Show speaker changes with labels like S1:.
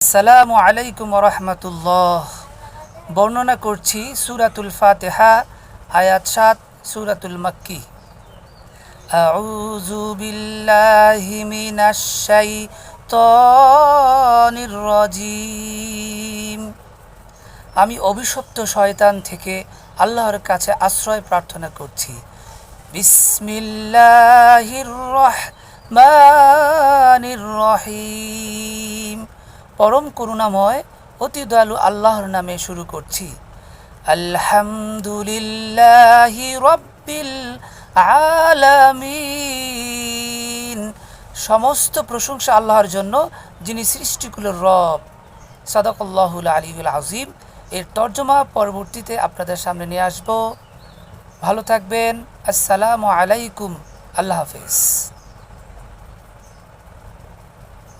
S1: আসসালামু আলাইকুম রহমতুল্লাহ বর্ণনা করছি সুরাতুল ফাতেহা, আয়াত সাত, সুরাতুল মাক্কি। আউযু বিল্লাহি মিনাশ শাইতানির রাজিম। আমি অভিশপ্ত শয়তান থেকে আল্লাহর কাছে আশ্রয় প্রার্থনা করছি। বিসমিল্লাহির রহমানির রহিম। পরম করুণাময় অতি দয়ালু আল্লাহর নামে শুরু করছি। আলহামদুলিল্লাহি রব্বিল আলামিন। সমস্ত প্রশংসা আল্লাহর জন্য, যিনি সৃষ্টিকুলের রব। সাদাকল্লাহুল আলিউল আজিম এর তর্জমা পরবর্তীতে আপনাদের সামনে নিয়ে আসব। ভালো থাকবেন। আসসালামু আলাইকুম। আল্লাহ হাফিজ।